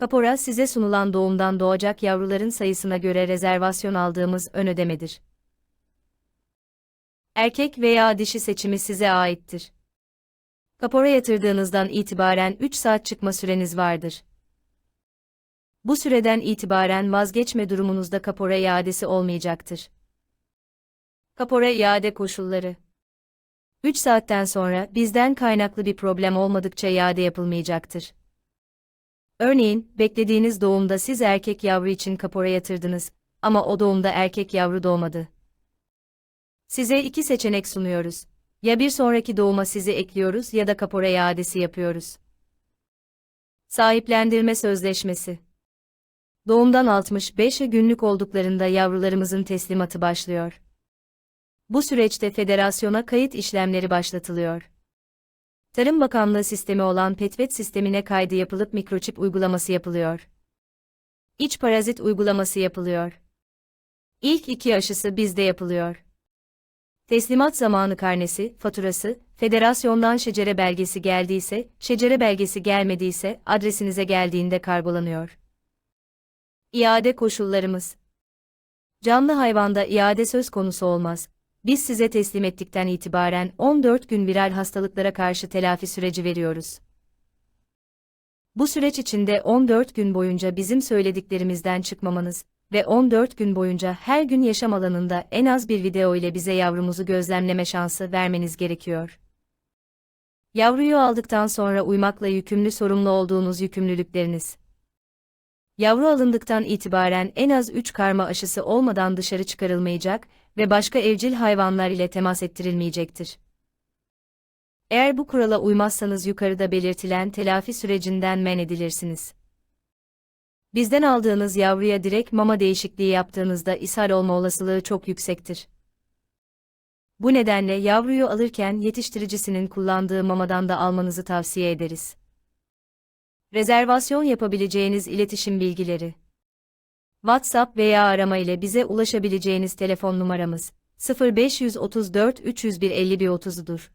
Kapora size sunulan doğumdan doğacak yavruların sayısına göre rezervasyon aldığımız ön ödemedir. Erkek veya dişi seçimi size aittir. Kapora yatırdığınızdan itibaren 3 saat çıkma süreniz vardır. Bu süreden itibaren vazgeçme durumunuzda kapora iadesi olmayacaktır. Kapora iade koşulları 3 saatten sonra bizden kaynaklı bir problem olmadıkça iade yapılmayacaktır. Örneğin, beklediğiniz doğumda siz erkek yavru için kapora yatırdınız ama o doğumda erkek yavru doğmadı. Size iki seçenek sunuyoruz. Ya bir sonraki doğuma sizi ekliyoruz ya da kapora iadesi yapıyoruz. Sahiplendirme Sözleşmesi Doğumdan 65 günlük olduklarında yavrularımızın teslimatı başlıyor. Bu süreçte federasyona kayıt işlemleri başlatılıyor. Tarım Bakanlığı sistemi olan Petvet sistemine kaydı yapılıp mikroçip uygulaması yapılıyor. İç parazit uygulaması yapılıyor. İlk iki aşısı bizde yapılıyor. Teslimat zamanı karnesi, faturası, federasyondan şecere belgesi geldiyse, şecere belgesi gelmediyse adresinize geldiğinde kargolanıyor. İade koşullarımız Canlı hayvanda iade söz konusu olmaz. Biz size teslim ettikten itibaren 14 gün viral hastalıklara karşı telafi süreci veriyoruz. Bu süreç içinde 14 gün boyunca bizim söylediklerimizden çıkmamanız ve 14 gün boyunca her gün yaşam alanında en az bir video ile bize yavrumuzu gözlemleme şansı vermeniz gerekiyor. Yavruyu aldıktan sonra uymakla yükümlü sorumlu olduğunuz yükümlülükleriniz. Yavru alındıktan itibaren en az 3 karma aşısı olmadan dışarı çıkarılmayacak ve başka evcil hayvanlar ile temas ettirilmeyecektir. Eğer bu kurala uymazsanız yukarıda belirtilen telafi sürecinden men edilirsiniz. Bizden aldığınız yavruya direkt mama değişikliği yaptığınızda ishal olma olasılığı çok yüksektir. Bu nedenle yavruyu alırken yetiştiricisinin kullandığı mamadan da almanızı tavsiye ederiz. Rezervasyon yapabileceğiniz iletişim bilgileri WhatsApp veya arama ile bize ulaşabileceğiniz telefon numaramız 0534 301 5130'dur.